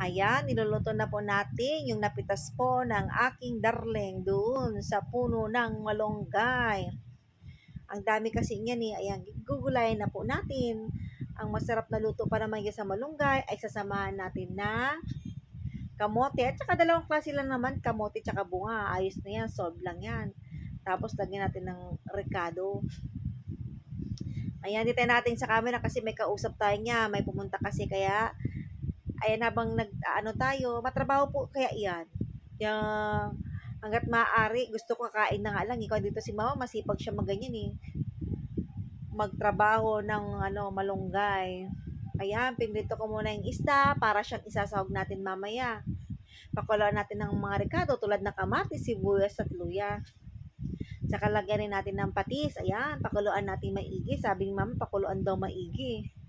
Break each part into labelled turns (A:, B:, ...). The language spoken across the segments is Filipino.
A: Ayan, niluluto na po natin yung napitas po ng aking darling doon sa puno ng malunggay. Ang dami kasi niyan eh. Ayan, gugulayin na po natin. Ang masarap na luto pa naman sa malunggay ay sasamahan natin na kamote. At saka dalawang klase lang naman, kamote at saka bunga. Ayos na yan, solve lang yan. Tapos lagyan natin ng recado. Ayan, dito natin sa camera kasi may kausap tayo niya. May pumunta kasi kaya ayan habang nag ano tayo, matrabaho po kaya iyan. Yung hangga't maaari, gusto ko kakain na nga lang. Ikaw dito si mama, masipag siya maganyan eh. Magtrabaho ng ano, malunggay. Ayan, pinrito ko muna yung isda para siyang isasahog natin mamaya. Pakuluan natin ng mga rekado tulad ng kamatis, sibuyas at luya. Tsaka lagyan natin ng patis. Ayan, pakuluan natin maigi. Sabi ni mama, pakuluan daw maigi.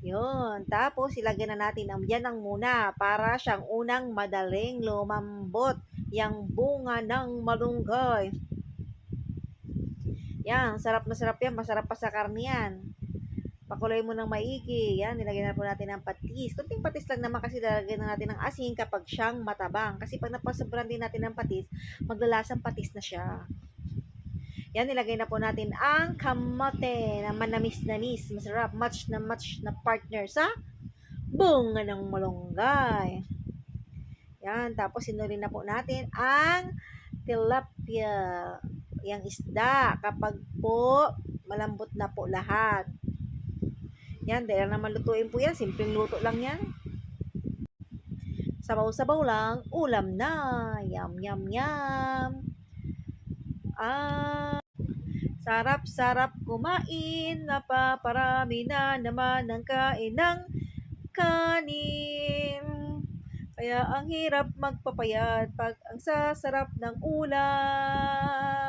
A: Yun. Tapos, ilagyan na natin ang yan ang muna para siyang unang madaling lumambot. Yang bunga ng malunggay. Yan, sarap na sarap yan. Masarap pa sa karne yan. Pakuloy mo ng maigi. Yan, nilagyan na po natin ng patis. Kunting patis lang naman kasi lalagyan na natin ng asin kapag siyang matabang. Kasi pag napasobran din natin ng patis, maglalasang patis na siya. Yan, nilagay na po natin ang kamote na manamis-namis. Masarap. Match na match na partner sa bunga ng malunggay. Yan. Tapos, sinurin na po natin ang tilapia. Yang isda. Kapag po, malambot na po lahat. Yan. Dahil naman lutuin po yan. Simpleng luto lang yan. Sabaw-sabaw lang. Ulam na. Yum, yum, yum. Ah, sarap-sarap kumain, napaparami na naman ang kain ng kanin. Kaya ang hirap magpapayat pag ang sasarap ng ulam.